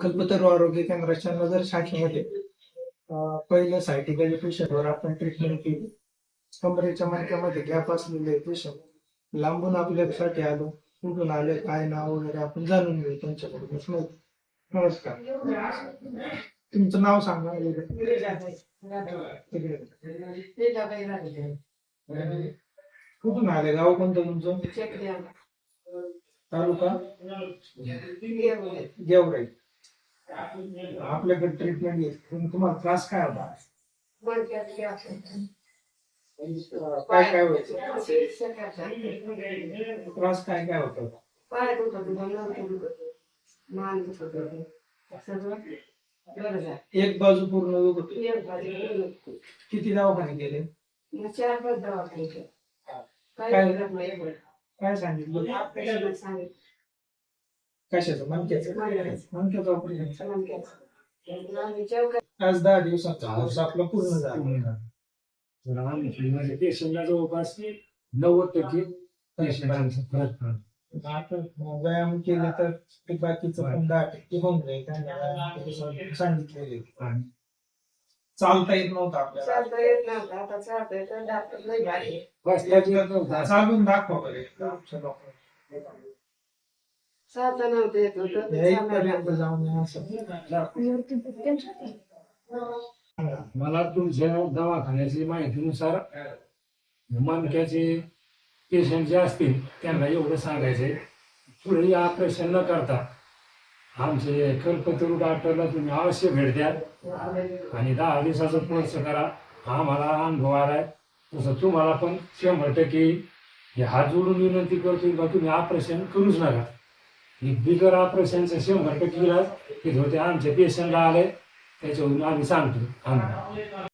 कल्पतरू आरोग्य केंद्राच्या नगर शाखेमध्ये पहिल्या सायटिकल पेशंटवर आपण ट्रीटमेंट केली. कमरेच्या मणक्यामध्ये गॅप असलेले पेशंट लांबून आपल्यासाठी आलो. कुठून आले काय नाव वगैरे आपण जाणून घेऊ त्यांच्याकडून माहिती नमस्कार. तुमचं नाव सांगा. कुठून आले? गाव कोणतं तुमचं? तालुका? गेवराई आपल्याकडे ट्रीटमेंट घेतली तुम्हाला त्रास काय होता? काय काय व्हायचं त्रास काय काय होता? एक बाजू पूर्ण. किती दवाखाने गेले काय? सांगितलं. कशाचं? मनक्याचं मनक्याचं ऑपरेशन आज दहा दिवसाचा कोर्स आपला पूर्ण झाला. म्हणजे पेशंटला जवळपास नव्वद टक्के. आता व्यायाम केले तर ते बाकीचं पण दहा टक्के होऊन जाईल. सांगितलेले आणि चालता येत नव्हतं आपल्याला. चालून दाखवा बरे चलो. या इथपर्यंत जाऊन या असं. मला तुमच्या दवाखान्याची माहितीनुसार मनक्याचे पेशंट जे असतील त्यांना एवढं सांगायचंय. पुढे ऑपरेशन न करता आमचे कल्पतरू डॉक्टरला तुम्ही अवश्य भेट द्या आणि दहा दिवसाचा कोर्स करा. आम्हाला अनुभव आलाय. तसं तुम्हाला पण शंभर टक्के हे हात जोडून विनंती करतो का तुम्ही ऑपरेशन करूच नका. हे बिगर ऑपरेशनचं शंभर टक्के इलाज हे होते आमच्या पेशंटला आले त्याच्यावरून आम्ही सांगतो. आम्ही